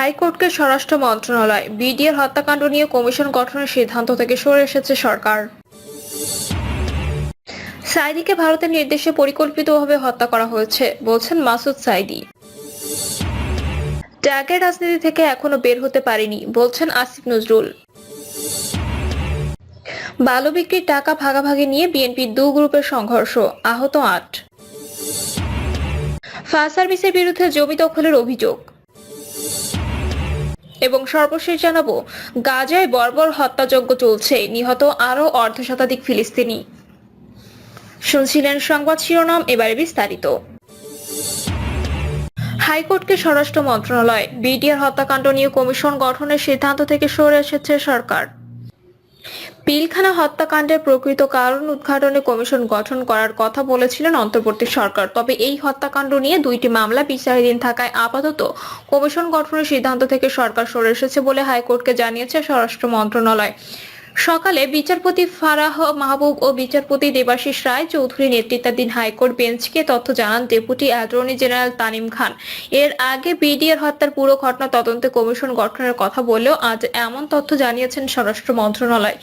হাইকোর্টকে স্বরাষ্ট্র মন্ত্রণালয় বিডিএর হত্যাকাণ্ড নিয়ে কমিশন গঠনের সিদ্ধান্ত থেকে সরে এসেছে সরকার। সাইদিকে ভারতের নির্দেশে পরিকল্পিতভাবে হত্যা করা হয়েছে, বলছেন মাসুদ সাইদি। ট্যাগের রাজনীতি থেকে এখনও বের হতে পারেনি, বলছেন আসিফ নজরুল। বালু বিক্রির টাকা ভাগাভাগি নিয়ে বিএনপির দু গ্রুপের সংঘর্ষ, আহত আট। ফায়ার সার্ভিসের বিরুদ্ধে জমি দখলের অভিযোগ। এবং সর্বশেষ জানাব, গাজায় বর্বর হত্যাযজ্ঞ চলছে। নিহত আরও অর্ধ শতাধিক ফিলিস্তিনি। শুনছিলেন সংবাদ শিরোনাম, এবারে বিস্তারিত। হাইকোর্টকে স্বরাষ্ট্র মন্ত্রণালয়, বিডিআর হত্যাকাণ্ড নিয়ে কমিশন গঠনের সিদ্ধান্ত থেকে সরে এসেছে সরকার। পিলখানা হত্যাকাণ্ডের প্রকৃত কারণ উদ্ঘাটনে কমিশন গঠন করার কথা বলেছিলেন অন্তর্বর্তী সরকার। তবে এই হত্যাকাণ্ড নিয়ে দুইটি মামলা বিচারাধীন থাকায় আপাতত কমিশন গঠনের সিদ্ধান্ত থেকে সরকার সরে এসেছে বলে হাইকোর্টকে জানিয়েছে স্বরাষ্ট্র মন্ত্রণালয়। সকালে বিচারপতি ফারাহ মাহবুব ও বিচারপতি দেবাশিস রায় চৌধুরী নেতৃত্বাধীন হাইকোর্ট বেঞ্চকে তথ্য জানান deputy attorney general Tanim Khan. এর আগে বিডিআর হত্যার পুরো ঘটনা তদন্তে কমিশন গঠনের কথা বললেও আজ এমন তথ্য জানিয়েছেন স্বরাষ্ট্র মন্ত্রণালয়।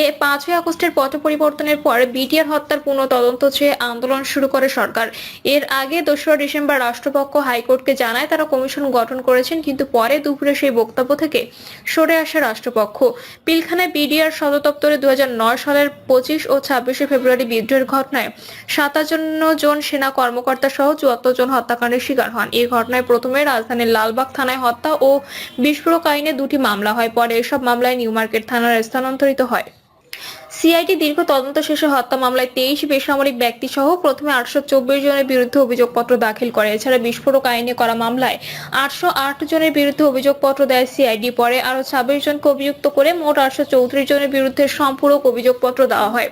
এ পাঁচই আগস্টের পথ পরিবর্তনের পর বিডিআর হত্যার পুনঃ তদন্ত চেয়ে আন্দোলন শুরু করে সরকার। এর আগে দোসরা ডিসেম্বর রাষ্ট্রপক্ষ হাইকোর্টকে জানায় তারা কমিশন গঠন করেছেন, কিন্তু পরে দুপুরে সেই বক্তব্য থেকে সরে আসে রাষ্ট্রপক্ষ। পিলখানায় বিডিআর সদর দপ্তরে দু সালের পঁচিশ ও ছাব্বিশে ফেব্রুয়ারি বিদ্রোহের ঘটনায় সাতান্ন জন সেনা কর্মকর্তা সহ চুয়াত্তর জন হত্যাকাণ্ডের শিকার হন। এই ঘটনায় প্রথমে রাজধানীর লালবাগ থানায় হত্যা ও বিস্ফোরক আইনে দুটি মামলা হয়। পরে এসব মামলায় নিউ মার্কেট থানার স্থানান্তরিত হয়। সিআইডি দীর্ঘ তদন্ত শেষে হত্যা মামলায় তেইশ বেসামরিক ব্যক্তি সহ প্রথমে আটশো চব্বিশ জনের বিরুদ্ধে অভিযোগপত্র দাখিল করে। এছাড়া বিস্ফোরক আইনে করা মামলায় আটশো আট জনের বিরুদ্ধে অভিযোগপত্র দেয় সিআইডি। পরে আরও ছাব্বিশ জনকে অভিযুক্ত করে মোট আটশো চৌত্রিশ জনের বিরুদ্ধে সম্পূরক অভিযোগপত্র দেওয়া হয়।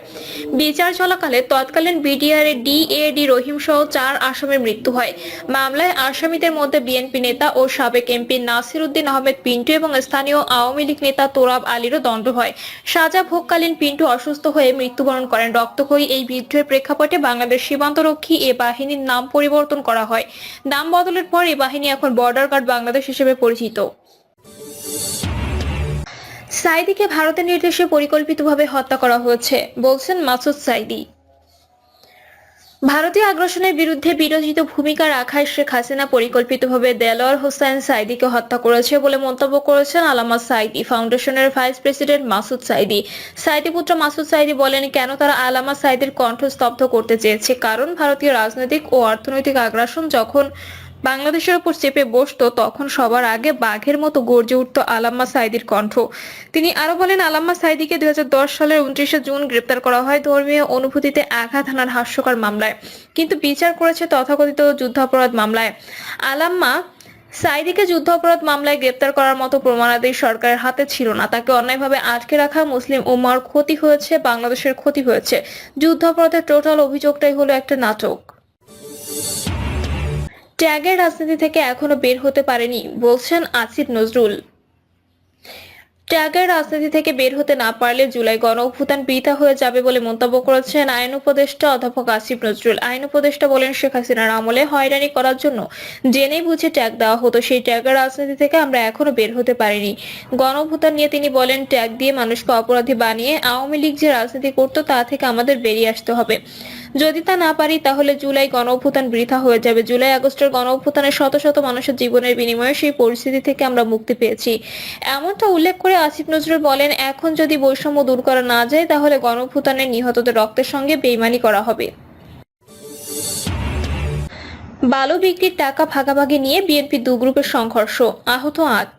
বিচার চলাকালে তৎকালীন বিডিআর ডিএডি রহিম সহ চার আসামির মৃত্যু হয়। মামলায় আসামিদের মধ্যে বিএনপি নেতা ও সাবেক এমপি নাসির উদ্দিন আহমেদ পিন্টু এবং স্থানীয় আওয়ামী লীগ নেতা তোরাব আলীরও দণ্ড হয়। সাজা ভোগকালীন পিন্টু অসুস্থ হয়ে মৃত্যুবরণ করেন। রক্তক্ষয়ী এই বিদ্রোহের প্রেক্ষাপটে বাংলাদেশ সীমান্তরক্ষী এ বাহিনীর নাম পরিবর্তন করা হয়। নাম বদলের পর এ বাহিনী এখন বর্ডার গার্ড বাংলাদেশ হিসেবে পরিচিত। সাইদিকে ভারতের নির্দেশে পরিকল্পিতভাবে হত্যা করা হয়েছে, বলছেন মাসুদ সাইদি। ভারতীয় আগ্রাসনের বিরুদ্ধে বিরোধিত ভূমিকা রাখায় শেখ হাসিনা পরিকল্পিতভাবে দেলোয়ার হোসেন সাইদিকে হত্যা করেছে বলে মন্তব্য করেছেন আলামা সাইদি, ফাউন্ডেশনের ভাইস প্রেসিডেন্ট মাসুদ সাইদি। সাইদি পুত্র মাসুদ সাইদি বলেন, কেন তারা আলামা সাইদির কণ্ঠ স্তব্ধ করতে চেয়েছে? কারণ ভারতীয় রাজনৈতিক ও অর্থনৈতিক আগ্রাসন যখন বাংলাদেশের উপর চেপে বসতো, তখন সবার আগে বাঘের মতো গর্জে উঠত আলাম্মা সাইদির কণ্ঠ। তিনি আরও বলেন, আলাম্মা সাইদিকে দু হাজার দশ সালের উনত্রিশে জুন গ্রেপ্তার করা হয় ধর্মীয় অনুভূতিতে আঘাত হানার হাস্যকর মামলায়, কিন্তু বিচার করেছে তথাকথিত যুদ্ধাপরাধ মামলায়। আলাম্মা সাইদিকে যুদ্ধাপরাধ মামলায় গ্রেপ্তার করার মতো প্রমাণাদি সরকারের হাতে ছিল না। তাকে অন্যায়ভাবে আটকে রাখা মুসলিম উম্মার ক্ষতি হয়েছে, বাংলাদেশের ক্ষতি হয়েছে। যুদ্ধাপরাধের টোটাল অভিযোগটাই হলো একটা নাটক। ট্যাগের রাজনীতি থেকে এখনও বের হতে পারেনি, বলছেন আসিফ নজরুল। ট্যাগের রাজনীতি থেকে বের হতে না পারলে জুলাই গণ অভ্যুত্থান বৃথা হয়ে যাবে বলে মন্তব্য করেছেন আইন উপদেষ্টা অধ্যাপক আসিফ নজরুল। আইন উপদেষ্টা বলেন, শেখ হাসিনার আমলে হয়রানি করার জন্য জেনে বুঝে ট্যাগ দেওয়া হতো। সেই ট্যাগের রাজনীতি থেকে আমরা এখনও বের হতে পারিনি। গণ অভ্যুত্থান নিয়ে তিনি বলেন, ট্যাগ দিয়ে মানুষকে অপরাধী বানিয়ে আওয়ামী লীগ যে রাজনীতি করতো তা থেকে আমাদের বেরিয়ে আসতে হবে। যদি তা না পারি, তাহলে জুলাই গণ অভ্যুত্থান বৃথা হয়ে যাবে। জুলাই আগস্টের গণ অভ্যুত্থানে শত শত মানুষের জীবনের বিনিময়ে সেই পরিস্থিতি থেকে আমরা মুক্তি পেয়েছি। এমনটা উল্লেখ করে আসিফ নজরুল বলেন, এখন যদি বৈষম্য দূর করা না যায়, তাহলে গণ অভ্যুত্থানের নিহতদের রক্তের সঙ্গে বেইমানি করা হবে। বালু বিক্রির টাকা ভাগাভাগি নিয়ে বিএনপি দু গ্রুপের সংঘর্ষ, আহত আট।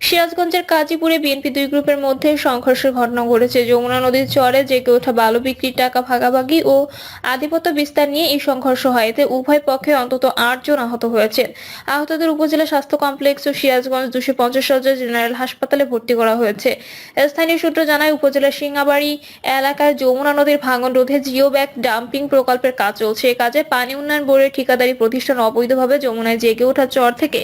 সিরাজগঞ্জের কাজীপুরে বিএনপি দুই গ্রুপের মধ্যে সংঘর্ষের ঘটনা ঘটেছে। যমুনা নদীর চরে জেগে ওঠা বালু বিক্রির টাকা ভাগাভাগি ও আধিপত্য বিস্তার নিয়ে এই সংঘর্ষ হয়। এতে উভয় পক্ষে অন্তত আট জন আহত হয়েছেন। আহতদের উপজেলা স্বাস্থ্য কমপ্লেক্স ও সিরাজগঞ্জ দুশো পঞ্চাশ হাজার জেনারেল হাসপাতালে ভর্তি করা হয়েছে। স্থানীয় সূত্র জানায় উপজেলার সিঙ্গাবাড়ি এলাকায় যমুনা নদীর ভাঙন রোধে জিও ব্যাগ ডাম্পিং প্রকল্পের কাজ চলছে। এ কাজে পানি উন্নয়ন বোর্ডের ঠিকাদারি প্রতিষ্ঠান অবৈধভাবে যমুনায় জেগে ওঠা চর থেকে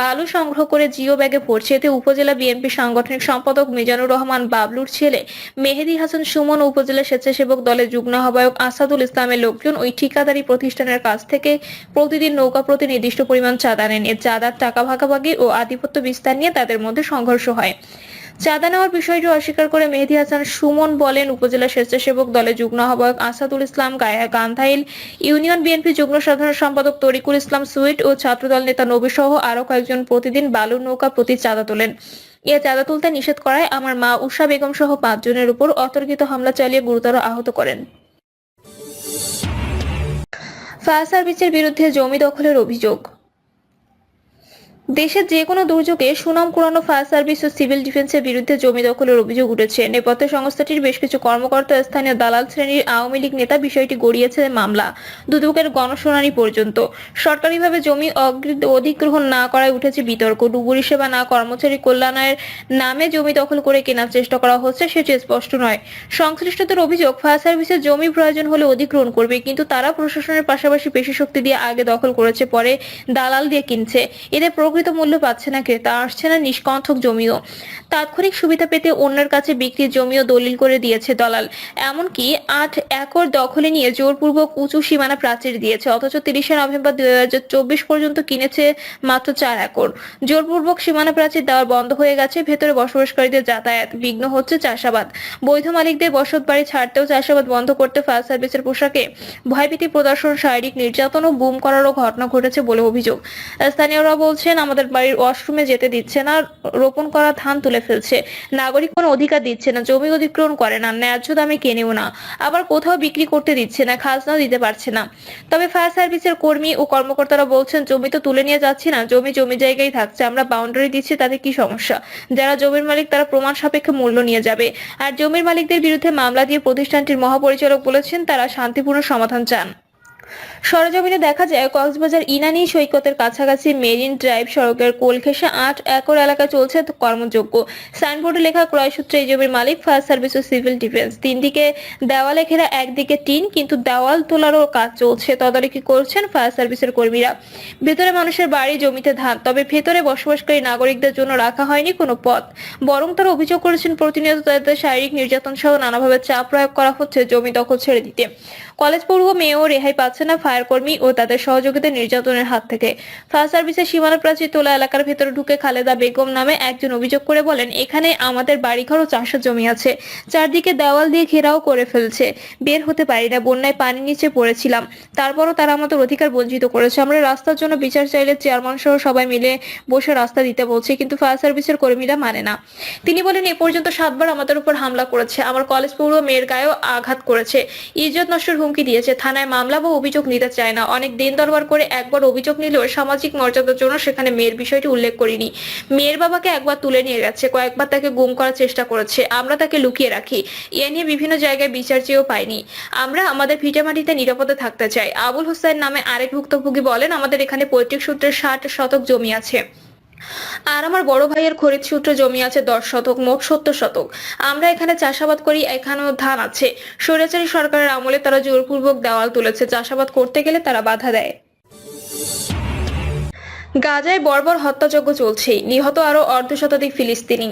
বালু সংগ্রহ করে জিও ব্যাগে ভরছে। এতে উপজেলা বিএনপি সাংগঠনিক সম্পাদক মিজানুর রহমান বাবলুর ছেলে মেহেদি হাসান সুমন উপজেলা স্বেচ্ছাসেবক দলের যুগ্ম আহ্বায়ক আসাদুল ইসলামের লোকজন ওই ঠিকাদারি প্রতিষ্ঠানের কাছ থেকে প্রতিদিন নৌকা প্রতি নির্দিষ্ট পরিমাণ চাঁদা নেন। এর চাঁদার টাকা ভাগাভাগি ও আধিপত্য বিস্তার নিয়ে তাদের মধ্যে সংঘর্ষ হয়। চাঁদা নেওয়ার বিষয়টি অস্বীকার করে মেহেদি হাসান সুমন বলেন উপজেলা স্বেচ্ছাসেবক দলে যুগ্ম আহ্বায়ক আসাদুল ইসলাম গায়া গান্ধাইল, ইউনিয়ন বিএনপি যুগ্ম সাধারণ সম্পাদক তরিকুল ইসলাম সুইট ও ছাত্রদল নেতা নবী সহ আরও কয়েকজন প্রতিদিন বালুর নৌকা প্রতি চাঁদা তোলেন। এ চাঁদা তুলতে নিষেধ করায় আমার মা উষা বেগম সহ পাঁচজনের উপর অতর্কিত হামলা চালিয়ে গুরুতর আহত করেন। ফায়ার সার্ভিসের বিরুদ্ধে জমি দখলের অভিযোগ। দেশের যে কোনো দুর্যোগে সুনাম কুড়ানো ফায়ার সার্ভিস ও সিভিল ডিফেন্সের বিরুদ্ধে জমি দখলের অভিযোগ উঠেছে। নেপথ্যে সংস্থাটির বেশ কিছু কর্মকর্তা স্থানীয় দালাল শ্রেণির আওয়ামী লীগ নেতা বিষয়টি গড়িয়েছে মামলা, দুদকের গণশুনানি পর্যন্ত। সরকারিভাবে জমি অধিগ্রহণ না করায় উঠেছে বিতর্ক। ডুবুরি সেবা না কর্মচারী কল্যাণের নামে জমি দখল করে কেনার চেষ্টা করা হচ্ছে সেটি স্পষ্ট নয়। সংশ্লিষ্টদের অভিযোগ, ফায়ার সার্ভিসের জমি প্রয়োজন হলে অধিগ্রহণ করবে, কিন্তু তারা প্রশাসনের পাশাপাশি পেশি শক্তি দিয়ে আগে দখল করেছে, পরে দালাল দিয়ে কিনছে। এতে প্রকৃত মূল্য পাচ্ছে না ক্রেতা আসছে না নিষ্কণ্ঠক জমিও। তাৎক্ষণিক সুবিধা পেতে অন্যের কাছে বিক্রির জমিও দলিল করে দিয়েছে দলাল। এমনকি আট একর দখলে নিয়ে জোরপূর্বক উঁচু সীমানা প্রাচীর দিয়েছে, অথচ তিরিশে নভেম্বর দুই হাজার চব্বিশ পর্যন্ত কিনেছে মাত্র চার একর। জোরপূর্বক সীমানা প্রাচীর দেওয়া বন্ধ হয়ে গেছে, ভেতরে বসবাসকারীদের যাতায়াত বিঘ্ন হচ্ছে চাষাবাদ। বৈধ মালিকদের বসত বাড়ি ছাড়তেও চাষাবাদ বন্ধ করতে ফায়ার সার্ভিসের পোশাকে ভয়ভীতি প্রদর্শন, শারীরিক নির্যাতন ও গুম করারও ঘটনা ঘটেছে বলে অভিযোগ। স্থানীয়রা বলছেন আমাদের বাড়ির ওয়াশরুমে যেতে দিচ্ছে না, রোপণ করা ধান তুলে ফেলছে। নাগরিক কোনো অধিকার দিচ্ছে না, জমি অধিগ্রহণ করে না, ন্যায্য দামে কেনেও না। আবার কোথাও বিক্রি করতে দিচ্ছে না খাজনাও দিতে পারছে না। তবে ফায়ার সার্ভিসের কর্মী ও কর্মকর্তারা বলছেন, জমি তো তুলে নিয়ে যাচ্ছি না, জমি জমি জায়গায় থাকছে, আমরা বাউন্ডারি দিচ্ছি, তাতে কি সমস্যা? যারা জমির মালিক, তারা প্রমাণ সাপেক্ষে মূল্য নিয়ে যাবে। আর জমির মালিকদের বিরুদ্ধে মামলা দিয়ে প্রতিষ্ঠানটির মহাপরিচালক বলেছেন, তারা শান্তিপূর্ণ সমাধান চান। সরজমিনে দেখা যায়, কক্সবাজার ইনানি সৈকতের কাছাকাছি মেরিন ড্রাইভ সড়কের কোলখেসা আট একর এলাকায় চলছে কর্মযোগ্য সাইনবোর্ডে লেখা ক্রয় সূত্রে এই জমির মালিক ফায়ার সার্ভিস ও সিভিল ডিফেন্স। তিন দিকে দেওয়ালে ঘেরা, একদিকে টিন, কিন্তু দেওয়াল তোলারও কাজ চলছে, তদারকি করছেন ফায়ার সার্ভিসের কর্মীরা। ভেতরে মানুষের বাড়ি, জমিতে ধান, তবে ভেতরে বসবাসকারী নাগরিকদের জন্য রাখা হয়নি কোনো পথ। বরং তারা অভিযোগ করেছেন, প্রতিনিয়ত তাদের শারীরিক নির্যাতন সহ নানাভাবে চাপ প্রয়োগ করা হচ্ছে, জমি দখল ছেড়ে দিতে। কলেজ পড়ুয়া মেয়েও রেহাই পাচ্ছে না ফায়ার কর্মী ও তাদের সহযোগিতা নির্যাতনের হাত থেকে। ফায়ার সার্ভিসের সীমানা প্রাচীর তোলা এলাকার ভেতরে ঢুকে খালেদা বেগম নামে একজন অভিযোগ করে বলেন, এখানে আমাদের বাড়িঘর ও চাষের জমি আছে। চারদিকে দেওয়াল দিয়ে ঘেরাও করে ফেলছে। বের হতে পারি না। বন্যায় পানি নিচে পড়েছিলাম। তারপরও তারা আমাদের অধিকার বঞ্চিত করেছে। আমরা রাস্তার জন্য বিচার চাইলে চেয়ারম্যান সহ সবাই মিলে বসে রাস্তা দিতে বলছে, কিন্তু ফায়ার সার্ভিসের কর্মীরা মানে না। তিনি বলেন, এ পর্যন্ত সাতবার আমাদের উপর হামলা করেছে। আমার কলেজ পড়ুয়া মেয়ের গায়েও আঘাত করেছে। ইজ্জত নষ্টের হুমকি দিয়েছে। থানায় মামলা বা অভিযোগ নিতে চায় না। অনেক দিন দরবার করে একবার অভিযোগ নিলেও সামাজিক মর্যাদার জন্য সেখানে মেয়ের বিষয়টি উল্লেখ করিনি। মেয়ের বাবাকে একবার তুলে নিয়ে গেছে, কয়েকবার তাকে গুম করার চেষ্টা করেছে। আমরা তাকে লুকিয়ে রাখি। এ নিয়ে বিভিন্ন জায়গায় বিচার চেয়েও পাইনি। আমরা আমাদের ভিটেমাটিতে নিরাপদে থাকতে চাই। আবুল হোসেন নামে আরেক ভুক্তভোগী বলেন, আমাদের এখানে পৈতৃক সূত্রে ষাট শতক জমি আছে। আর আমার বড় ভাইয়ের খরিদ সূত্রে জমি আছে দশ শতক, মোট সত্তর শতক। আমরা এখানে চাষাবাদ করি, এখানেও ধান আছে। স্বৈরাচারী সরকারের আমলে তারা জোরপূর্বক দেওয়াল তুলেছে। চাষাবাদ করতে গেলে তারা বাধা দেয়। গাজায় বর্বর হত্যাযজ্ঞ চলছে নিহত আরও অর্ধশতাধিক ফিলিস্তিনি।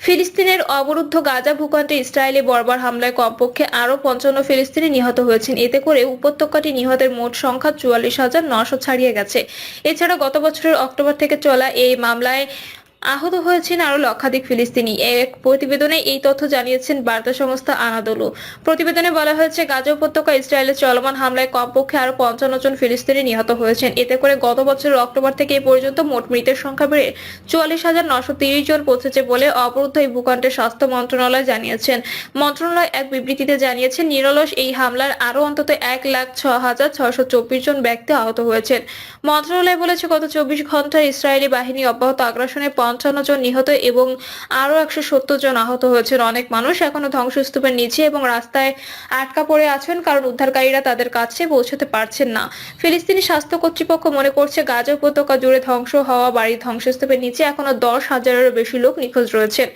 ফিলিস্তিনের অবরুদ্ধ গাজা ভূখণ্ডে ইসরায়েলি বর্বর হামলায় কমপক্ষে আরও পঞ্চান্ন ফিলিস্তিনি নিহত হয়েছেন। এতে করে উপত্যকাটি নিহতের মোট সংখ্যা চুয়াল্লিশ হাজার নশো ছাড়িয়ে গেছে। এছাড়া গত বছরের অক্টোবর থেকে চলা এই মামলায় আহত হয়েছেন আরও লক্ষাধিক ফিলিস্তিনি। এক প্রতিবেদনে এই তথ্য জানিয়েছেন বার্তা সংস্থা আনাদোলু। প্রতিবেদনে বলা হয়েছে, গাজা উপত্যকা ইসরায়েলের চলমান হামলায় কমপক্ষে আরও পঞ্চান্ন জন ফিলিস্তিনি নিহত হয়েছেন। এতে করে গত বছরের অক্টোবর থেকে এই পর্যন্ত মোট মৃতের সংখ্যা বেড়ে চুয়াল্লিশ হাজার নশো তিরিশ জন পৌঁছেছে বলে অবরুদ্ধ এই ভূখণ্ডের স্বাস্থ্য মন্ত্রণালয় জানিয়েছেন। মন্ত্রণালয় এক বিবৃতিতে জানিয়েছে, নিরলস এই হামলার আরও অন্তত এক লাখ ছ হাজার ছশো চব্বিশ জন ব্যক্তি আহত হয়েছেন। মন্ত্রণালয় বলেছে, গত চব্বিশ ঘন্টায় ইসরায়েলি বাহিনী অব্যাহত আগ্রাসনে পঞ্চান্ন জন নিহত এবং আরও একশো সত্তর জন আহত হয়েছেন। অনেক মানুষ এখনও ধ্বংসস্তূপের নিচে এবং রাস্তায় আটকা পড়ে আছেন কারণ উদ্ধারকারীরা তাদের কাছে পৌঁছতে পারছেন না। ফিলিস্তিনি স্বাস্থ্য কর্তৃপক্ষ মনে করছে, গাজা উপত্যকা জুড়ে ধ্বংস হওয়া বাড়ির ধ্বংসস্তূপের নিচে এখনও দশ হাজারেরও বেশি লোক নিখোঁজ রয়েছেন।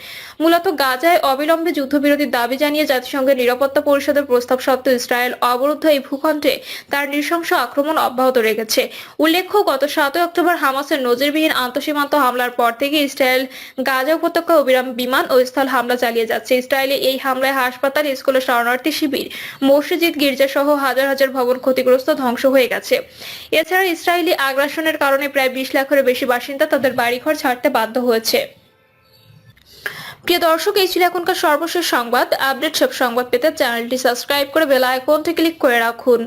মূলত গাজায় অবিলম্বে যুদ্ধবিরতির দাবি জানিয়ে জাতিসংঘের নিরাপত্তা পরিষদের প্রস্তাব সত্ত্বেও ইসরায়েল অবরুদ্ধ এই ভূখণ্ডে তার নৃশংস আক্রমণ অব্যাহত রেখেছে। উল্লেখ্য, গত সাতই অক্টোবর হামাসের নজিরবিহীন আন্তঃসীমান্ত হামলার পর থেকে ইসরায়েল গাজা উপত্যকা অবিরাম বিমান ও স্থল হামলা চালিয়ে যাচ্ছে। ইসরায়েলে এই হামলায় হাসপাতাল, স্কুলে শরণার্থী শিবির, মসজিদ, গির্জা সহ হাজার হাজার ভবন ক্ষতিগ্রস্ত ধ্বংস হয়ে গেছে। এছাড়া ইসরায়েলি আগ্রাসনের কারণে প্রায় বিশ লাখেরও বেশি বাসিন্দা তাদের বাড়িঘর ছাড়তে বাধ্য হয়েছে। প্রিয় দর্শক, এই ছিল এখনকার সর্বশেষ সংবাদ। আপডেট সব সংবাদ পেতে চ্যানেলটি সাবস্ক্রাইব করে বেল আইকনটি ক্লিক করে রাখুন।